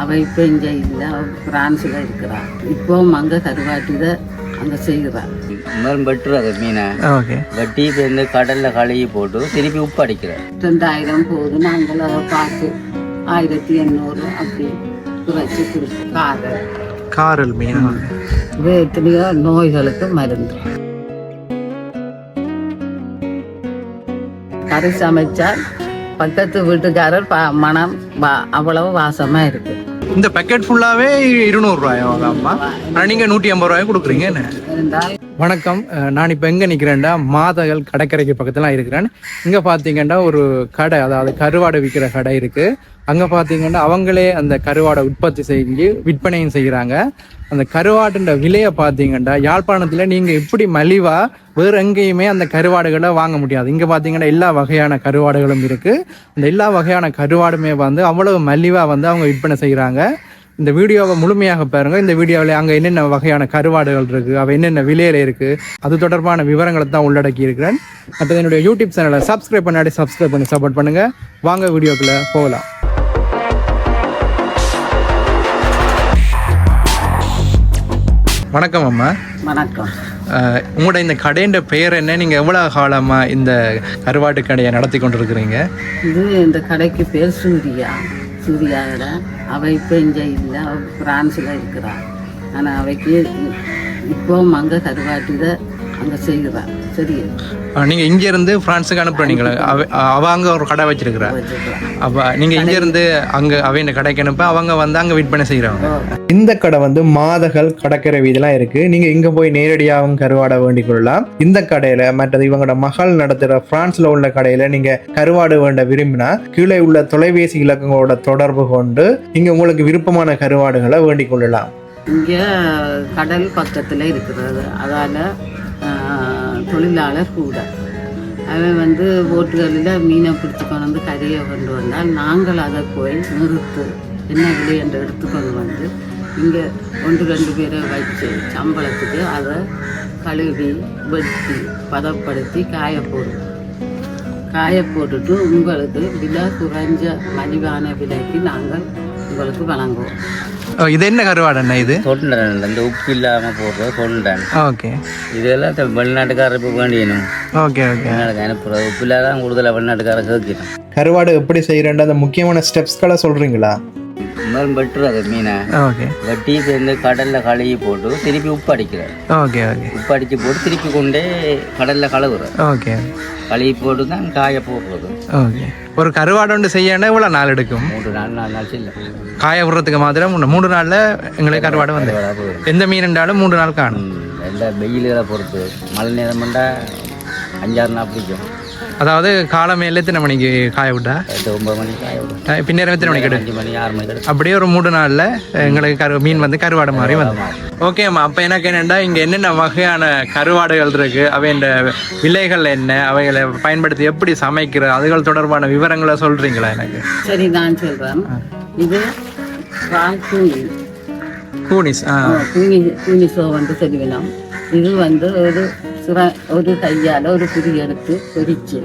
அவள் இப்போ இங்கே இல்லை. அவள் ஃப்ரான்ஸில் இருக்கிறாள் இப்போவும் அங்கே கருவாட்டித அங்கே செய்கிறாள் முதல் வெட்டுறது மீனை. ஓகே. வெட்டி இப்போ இந்த கடலில் கழுவி போட்டு திருப்பி உப்பு அடிக்கிறேன் ரெண்டாயிரம் போகுது நாங்கள் அதை பார்த்து ஆயிரத்தி எண்ணூறு அப்படி குறைச்சி கொடுப்போம் காரை காரல். மீன்? இது எத்தனையோ நோய்களுக்கு மருந்து. கறி சமைச்சால் பக்கத்து வீட்டுக்காரர் மனம் அவ்வளவு வாசமா இருக்கு. இந்த பேக்கெட் ஃபுல்லாவே இருநூறுவாயா அம்மா? ஆனால் நீங்கள் நூற்றி ஐம்பது ரூபாய் கொடுக்குறீங்க என்ன? வணக்கம். நான் இப்போ எங்கே நிற்கிறேன்டா மாதகள் கடற்கரைக்கு பக்கத்தில் இருக்கிறேன். இங்கே பார்த்தீங்கன்னா ஒரு கடை அதாவது கருவாடை விற்கிற கடை இருக்குது அங்கே பார்த்தீங்கன்னா அவங்களே அந்த கருவாடை உற்பத்தி செஞ்சு விற்பனையும் செய்கிறாங்க அந்த கருவாட்டுன்ற விலையை பார்த்தீங்கன்னா யாழ்ப்பாணத்தில் நீங்கள் இப்படி மலிவாக வேறு எங்கேயுமே அந்த கருவாடுகளை வாங்க முடியாது. இங்கே பார்த்தீங்கன்னா எல்லா வகையான கருவாடுகளும் இருக்குது அந்த எல்லா வகையான கருவாடுமே வந்து அவ்வளவு மலிவாக வந்து அவங்க விற்பனை செய்கிறாங்க இந்த வீடியோவை முழுமையாக பாருங்க. இந்த வீடியோவில் அங்கே என்னென்ன வகையான கருவாடுகள் இருக்குது அவை என்னென்ன விலையில இருக்குது அது தொடர்பான விவரங்களை தான் உள்ளடக்கி இருக்கிறேன். அடுத்தது என்னுடைய யூடியூப் சேனலை சப்ஸ்கிரைப் பண்ணாடி சப்ஸ்கிரைப் பண்ணி சப்போர்ட் பண்ணுங்க. வாங்க வீடியோக்குள்ள போகலாம். வணக்கம் அம்மா. வணக்கம். உங்களோட இந்த கடையின் பெயர் என்ன? நீங்கள் எவ்வளோ காலமாக இந்த கருவாட்டு கடையை நடத்தி கொண்டிருக்கிறீங்க? இது இந்த கடைக்கு பேர் சூர்யா. சூர்யாவோட அவள் இப்போ இங்கே இல்லை அவள் ஃப்ரான்ஸில் இருக்கிறாள் ஆனால் அவைக்கு இப்போ மங்க கருவாட்டித அங்கே செய்கிறாள் சரி. நீங்கள் இங்கேருந்து ஃப்ரான்ஸுக்கு அனுப்புறீங்களா அவ அவ அங்கே ஒரு கடை வச்சிருக்கிறா. அப்போ நீங்கள் இங்கேருந்து அங்கே அவங்க கடைக்கு அனுப்ப அவங்க வந்து அங்கே விற்பனை செய்கிறாங்க இந்த கடை வந்து மாதகள் கடற்கரை வீதிலாம் இருக்கு. நீங்க இங்க போய் நேரடியாகவும் கருவாடை வேண்டிக் கொள்ளலாம். இந்த கடையில மற்றது இவங்களோட மகள் நடத்துற பிரான்ஸ்ல உள்ள கடையில நீங்க கருவாடு வேண்ட விரும்பினா கீழே உள்ள தொலைபேசி இலக்கங்களோட தொடர்பு கொண்டு நீங்க உங்களுக்கு விருப்பமான கருவாடுகளை வேண்டிக் கொள்ளலாம். இங்கே கடல் பக்கத்தில் இருக்கிறது. அதால் தொழிலாளர் கூட. அவன் வந்து போட்டுகளில் மீனை பிடிச்சி கொண்டு வந்து கறியை கொண்டு வந்தால் நாங்கள் அதை போய் நிறுத்து என்ன விலை என்று எடுத்துக்கொண்டு வந்து இங்கே ஒன்று ரெண்டு பேரை வச்சு சம்பளத்துக்கு அதை கழுவி வெட்டி பதப்படுத்தி காய போடுவோம் காய போட்டுட்டு உங்களுக்கு விலை குறைஞ்ச மலிவான விலைக்கு நாங்கள் உங்களுக்கு வழங்குவோம். இது என்ன கருவாடு அண்ணா இது? தொண்டன் இந்த உப்பு இல்லாமல் போடுறது தொண்டன். ஓகே. இதெல்லாம் வெளிநாட்டுக்காரர் இப்போ வேண்டியணும் ஓகே ஓகே. அனுப்புறது உப்பு இல்லாதான் கூடுதலாக வெளிநாட்டுக்காரர் கேட்கணும் கருவாடு எப்படி செய்யறேன் அந்த முக்கியமான ஸ்டெப்ஸ்களை சொல்றீங்களா முதல் வெட்டுறது மீனை. ஓகே. வெட்டி இந்த கடலில் கழுவி போட்டு திருப்பி உப்பு அடிக்கிறேன் ஓகே ஓகே. உப்பு அடித்து போட்டு திருப்பி கொண்டே கடலில் கழுவுறேன் ஓகே. கழுவி போட்டு தான் காய போடுறது ஓகே. ஒரு கருவாடு ஒன்று செய்யணும் இவ்வளோ நாள் எடுக்கும்? மூன்று நாலு நாலு நாள் இல்லை காய விடுறதுக்கு மாத்திரம் மூணு மூணு நாளில் எங்களுக்கு கருவாடு வந்து. எந்த மீன் இருந்தாலும் மூணு நாள் காணும். எந்த வெயிலுகளை பொறுத்து. மழை நேரம் பண்ணால் அஞ்சாறு நாள் பிடிக்கும். அதாவது காலமேல எத்தனை மணிக்கு காய விட்டா? ஒன்பது மணிக்கு காய பின்னேரம் எத்தனை மணிக்கு அஞ்சு மணி ஆறு மணிக்கு எடுக்கும். அப்படியே ஒரு மூணு நாளில் எங்களுக்கு கரு மீன் வந்து கருவாடு மாதிரி வந்து. ஓகேம்மா அப்போ எனக்கு என்னென்னா இங்கே என்னென்ன வகையான கருவாடுகள் இருக்குது அவையோட விலைகள் என்ன? அவைகளை பயன்படுத்தி எப்படி சமைக்கிற? அதுகள் தொடர்பான விவரங்களை சொல்கிறீங்களா எனக்கு? சரி நான் சொல்றேன் இது கூனிஸ் ஆ. கூனி கூனி சோ வந்து சொல்லுவினோம் இது வந்து ஒரு சிற ஒரு கையால் ஒரு புரி எடுத்து பொரிச்சு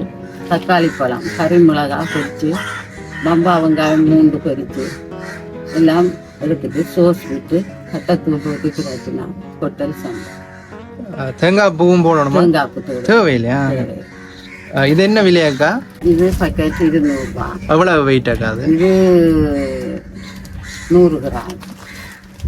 தக்காளி பழம் கறி மிளகாய் பொரிச்சு பம்பா வெங்காயம் மூண்டு பொரிச்சு எல்லாம் எடுத்துட்டு சோஸ் விட்டு கட்டத்தூள் போட்டு கிடச்சினா கொட்டல் சம்பா அஹ் தேங்காய் பூவும் போடணுமா? தேங்காய் தூள் தேவையில்லையா? இது என்ன விலையாக்கா இது பக்கெட் இருநூறுபா. எவ்வளவு வெயிட் ஆக்கா அது? இது நூறு கிராம்.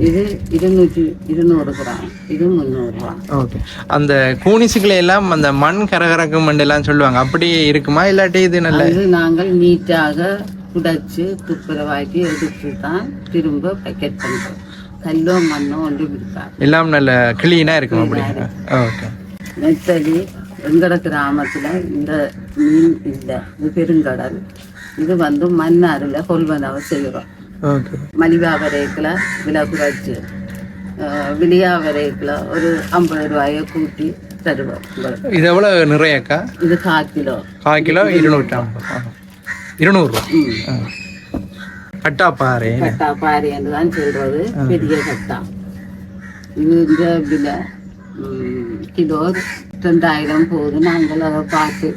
இது இருநூற்றி இருநூறு கிராம். இது முந்நூறுரூவா ஓகே. அந்த கூனிசுகளை எல்லாம் அந்த மண் கரகரக்கும் எல்லாம் சொல்லுவாங்க. அப்படியே இருக்குமா? இல்லாட்டி இது நல்ல அது நாங்கள் நீட்டாக புடைச்சு துப்புரவாக்கி எடுத்து தான் திரும்ப பேக்கெட் பண்ணுறோம் கல்லோ மண்ணோ ஒன்று இருக்காது. எல்லாம் நல்ல கிளீனா இருக்கும் அப்படி ஓகே. நெத்தலி எங்கட கிராமத்தில் இந்த மீன் இல்லை. இது பெருங்கடல். இது வந்து மன்னாரில் கொள்வனவு செய்கிறோம் ஓகே மலிவா வரைக்கில் விலை குறைச்சி விலையா வரைக்கில் ஒரு ஐம்பது ரூபாயை கூட்டி தருவோம் இது எவ்வளவு நிறையக்கா இது கால் கிலோ கால் கிலோ இருநூற்றி ஐம்பது. இருநூறுவா ம் ஆ. கட்டா பாரு கட்டா பாரி என்று தான் சொல்றது பெரிய கட்டா இது இந்த விலை கிலோ ரெண்டாயிரம் போகுது நாங்கள் அதை பார்த்து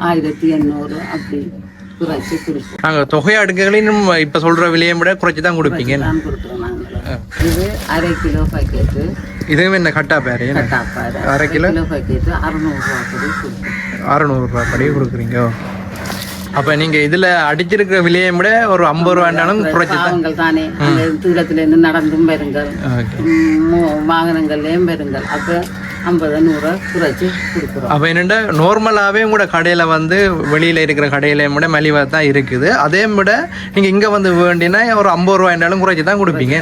ஆயிரத்தி எண்ணூறு அப்படி நாங்கள் தொகை அடுக்குகளையும் இப்போ சொல்கிற விலையை விட குறைச்சி தான் கொடுப்பீங்க இது அரை கிலோ பாக்கெட்டு இதுவும் என்ன கட்டா பேர் கட்டாப்பாரு அரை கிலோ? பாக்கெட்டு கொடுப்போம் அறநூறுரூவா படி கொடுக்குறீங்க. அப்போ நீங்கள் இதில் அடிச்சிருக்கிற விலையை விட ஒரு ஐம்பது ரூபாண்டாலும் குறைச்சி தான். தானே தூரத்துல இருந்து நடந்தும் மோ- வாகனங்கள்லயும் வருங்கள். அப்போ ஐம்பது நூறுரூவா குறைச்சி கொடுக்குறோம். அப்போ என்னென்னா நார்மலாகவே உங்களோட கடையில் வந்து வெளியில் இருக்கிற கடையிலையும் விட மலிவாக தான் இருக்குது. அதே விட நீங்கள் இங்கே வந்து வேண்டினா ஒரு ஐம்பது ரூபாய்னாலும் குறைச்சி தான் கொடுப்பீங்க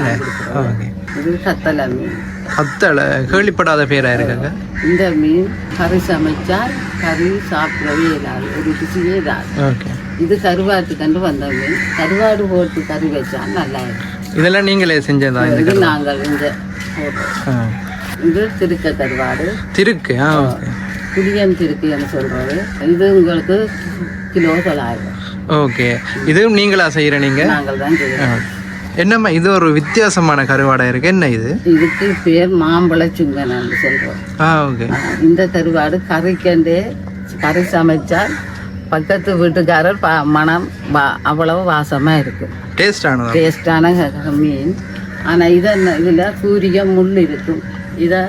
இது கத்தலை மீன். கத்தலை கேள்விப்படாத பேராக இருக்காங்க? இந்த மீன் கறி சமைச்சால் கறி சாப்பிடவே இல்லாது ஒரு ருசியே இல்லாது ஓகே. இது கருவாட்டு கண்டு வந்த மீன். கருவாடு போட்டு கறி வச்சா நல்லா இருக்கும். இதெல்லாம் நீங்களே செஞ்சதா இது நாங்கள் இங்கே போடுறோம் ஆ. இது திருக்க கருவாடு திருக்கு ஆ புளியன் திருக்குன்னு சொல்றது. இது உங்களுக்கு கிலோ தொள்ளாயிரம். ஓகே. இதுவும் நீங்களா செய்கிற நீங்கள் நாங்கள் தான் செய்யறோம். என்னம்மா இது ஒரு வித்தியாசமான கருவாடை இருக்கு. என்ன இது? இதுக்கு பேர் மாம்பழ சுங்கன்னு சொல்றோம். ஆ ஓகே. இந்த கருவாடு கறிக்கண்டே கறி சமைச்சால் பக்கத்து வீட்டுக்காரர் பா மனம் வா அவ்வளவு வாசமாக இருக்கும் டேஸ்டான க- மீன். ஆனால் இதை இதில் சூரிய முள் இருக்கும். இதை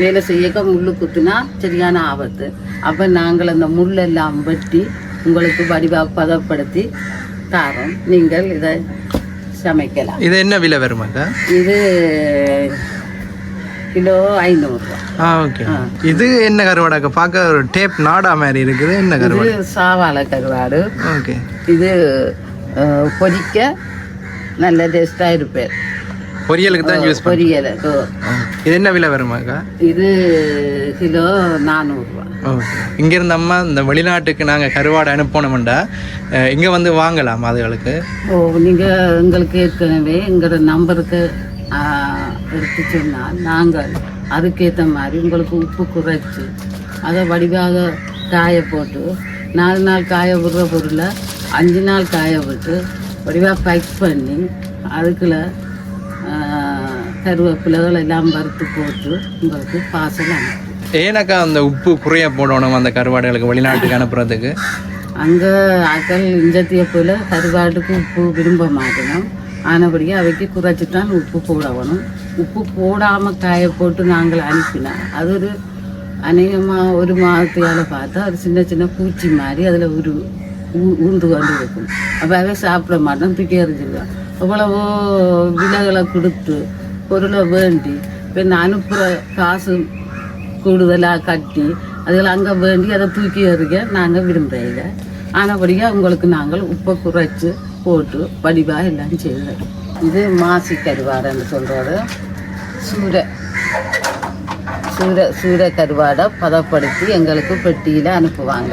வேலை செய்யக்க முள் குத்துனா சரியான ஆபத்து. அப்போ நாங்கள் அந்த முள்ளெல்லாம் வெட்டி உங்களுக்கு வடிவா பதப்படுத்தி தாரோம். நீங்கள் இதை சமைக்கலாம். இது என்ன விலை வருமாக்கா இது கிலோ ஐநூறுரூவா ஆ ஓகே. இது என்ன கருவாடாக்கா பார்க்க ஒரு டேப் நாடா மாதிரி இருக்குது. என்ன கருவாடு? சாவாழை கருவாடு. ஓகே. இது பொரிக்க நல்ல டேஸ்டாக இருப்பேன். பொரியலுக்கு தான் யூஸ் பொரியலுக்கு இது என்ன விலை வருமாக்கா இது கிலோ நானூறுரூவா ஓகே இங்கேருந்து அம்மா இந்த வெளிநாட்டுக்கு நாங்கள் கருவாடை அனுப்பணுமெண்டா இங்கே வந்து வாங்கலாம் அதுகளுக்கு? ஓ நீங்கள் எங்களுக்கு ஏற்கனவே எங்களோட நம்பருக்கு எடுத்து சொன்னால் நாங்கள் அதுக்கேற்ற மாதிரி உங்களுக்கு உப்பு குறைச்சி அதை வடிவாக காய போட்டு நாலு நாள் காய விடுற பொருளை அஞ்சு நாள் காய விட்டு வடிவாக பேக் பண்ணி அதுக்குள்ள கருவேப்பிலைகள் எல்லாம் வறுத்து போட்டு உங்களுக்கு பார்சல் அனுப்பும் ஏன்னாக்கா அந்த உப்பு குறைய போடணும் அந்த கருவாடுகளுக்கு வெளிநாட்டுக்கு அனுப்புறதுக்கு? அங்கே ஆக்கள் இஞ்சத்திய போல கருவாட்டுக்கு உப்பு விரும்ப மாட்டணும் ஆனபடியாக அவைக்கு குறைச்சிட்டான் உப்பு போடணும். உப்பு போடாமல் காய போட்டு நாங்கள் அனுப்பினா அது ஒரு அநேகமாக ஒரு மாதத்தையால் பார்த்தா ஒரு சின்ன சின்ன பூச்சி மாதிரி அதில் ஒரு ஊந்து கொண்டு இருக்கும் அப்போ அதை சாப்பிட மாட்டோம் தூக்கி எறிஞ்சிடுவோம் எவ்வளவோ விலைகளை கொடுத்து பொருளை வேண்டி பின்ன அனுப்புகிற காசு கூடுதலாக கட்டி அதில் அங்கே வேண்டி அதை தூக்கி எறிக்க நாங்கள் விரும்புகிறதில்ல ஆனபடியாக உங்களுக்கு நாங்கள் உப்பை குறைச்சி போட்டு வடிவாக எல்லாம் செய்கிறோம் இது மாசி கருவாடைன்னு சொல்கிறது சூரை சூர சூர கருவாடை பதப்படுத்தி எங்களுக்கு பெட்டியில் அனுப்புவாங்க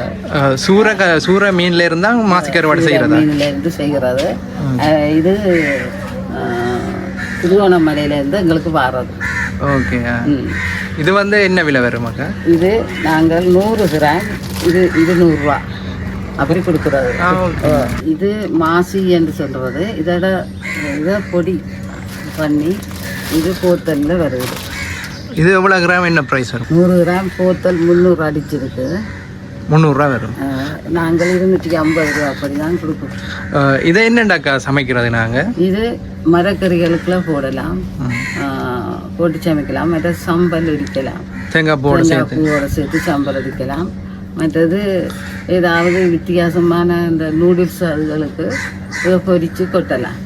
சூற க சூற மீன்ல இருந்தா மாசி கருவாடு செய்கிறதா மீன்லேருந்து செய்கிறது அஹ் இது திருவோணமலையிலேருந்து எங்களுக்கு வர்றது. ஓகே. இது வந்து என்ன விலை வருமாக்கா இது நாங்கள் நூறு கிராம் இது இது நூறுரூவா அப்படி ஓகே. இது மாசி என்று சொல்கிறது இதோட இதை பொடி பண்ணி இது போத்தலில் வருது. இது எவ்வளோ கிராம்? என்ன ப்ரைஸ் வரும்? நூறு கிராம் போத்தல் முந்நூறு அடிச்சிருக்கு. முந்நூறுரூவா வரும். நாங்கள் இருநூற்றி ஐம்பது ரூபா அப்படி தான் அஹ், இதை என்னண்டாக்கா சமைக்கிறது நாங்கள் இது மரக்கறிகளுக்கெல்லாம் போடலாம். போட்டு சமைக்கலாம். மற்ற சம்பல் இடிக்கலாம். தேங்காய் போட சேர்த்து. பூவோட சேர்த்து சம்பல் அடிக்கலாம் மற்றது ஏதாவது வித்தியாசமான இந்த நூடுல்ஸ் அதுகளுக்கு இதை பொரித்து கொட்டலாம்.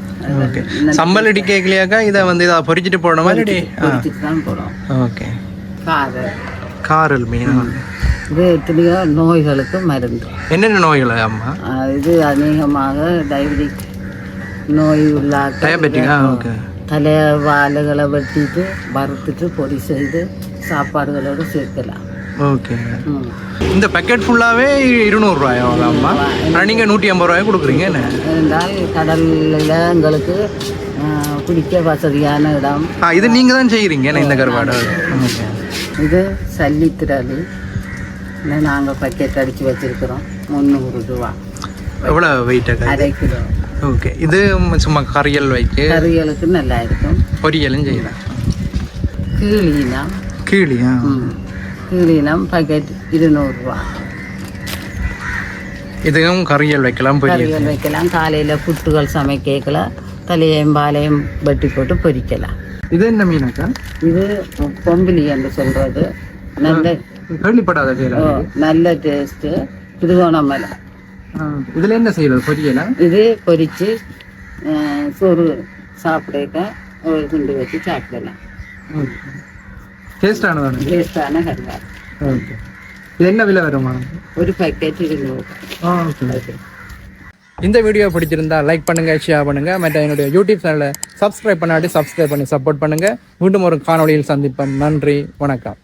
சம்பல் இடிக்கலையாக்கா? இதை வந்து இதை பொரிச்சிட்டு போடணுமா பொரிச்சிட்டு தான் போடும் ஓகே. காரை காரல் மீன்? இது எத்தனையோ நோய்களுக்கு மருந்து. என்னென்ன நோய்கள் அம்மா? இது அநேகமாக டயபெட்டிக் நோய் உள்ளாக்க டயபெட்டிக்கா ஓகே தலை வாழைகளை வெட்டிட்டு வறுத்துட்டு பொடி செய்து சாப்பாடுகளோடு சேர்க்கலாம். ஓகே. இந்த பேக்கெட் ஃபுல்லாகவே இருநூறுவாயா அம்மா? ஆனால் நீங்கள் நூற்றி ஐம்பது ரூபாய் கொடுக்குறீங்க என்ன? இருந்தால் கடலில் எங்களுக்கு ஆஹ், பிடிக்க வசதியான இடம். இது நீங்கள் தான் செய்கிறீங்க இந்த கருவாடு? இது சல்லித்திரளி. நாங்கள் பக்கெட் அடித்து வச்சிருக்கிறோம். முந்நூறு ரூபா. எவ்வளோ வெயிட்டாக்கா அரை கிலோ. ஓகே. இது சும்மா கறியல் வைக்கு கறிகளுக்கு நல்லா இருக்கும். பொரியலும் செய்யலாம். கீழினா கீழியா? ம். கீழினம் பக்கெட் இருநூறுவா இதுவும் கறியல் வைக்கலாம் பொரியல் கறிகள் வைக்கலாம். காலையில் புட்டுகள் சமைக்கலாம் தலையையும் பாலையும் வெட்டி போட்டு பொரிக்கலாம். இது என்ன மீனாக்கா இது பொம்பிலி என்று சொல்றது. நல்ல கேள்விப்படாத ஓ, நல்ல டேஸ்ட்டு திருகோணமலை இதுல என்ன செய்யறது பொரியலா? இது பொரிச்சு சோறு சாப்பிடக்க ஒரு குண்டு வச்சு சாப்பிடலாம். டேஸ்டானதானே? டேஸ்டான கருவாடு ஓகே. இது என்ன விலை வருமா? ஒரு பேக்கெட் இருநூறு. இந்த வீடியோ பிடிச்சிருந்தா லைக் பண்ணுங்க ஷேர் பண்ணுங்க. மற்ற என்னுடைய யூடியூப் சேனலை சப்ஸ்கிரைப் பண்ணாட்டி சப்ஸ்கிரைப் பண்ணி சப்போர்ட் பண்ணுங்க. மீண்டும் ஒரு காணொளியில் சந்திப்போம். நன்றி வணக்கம்.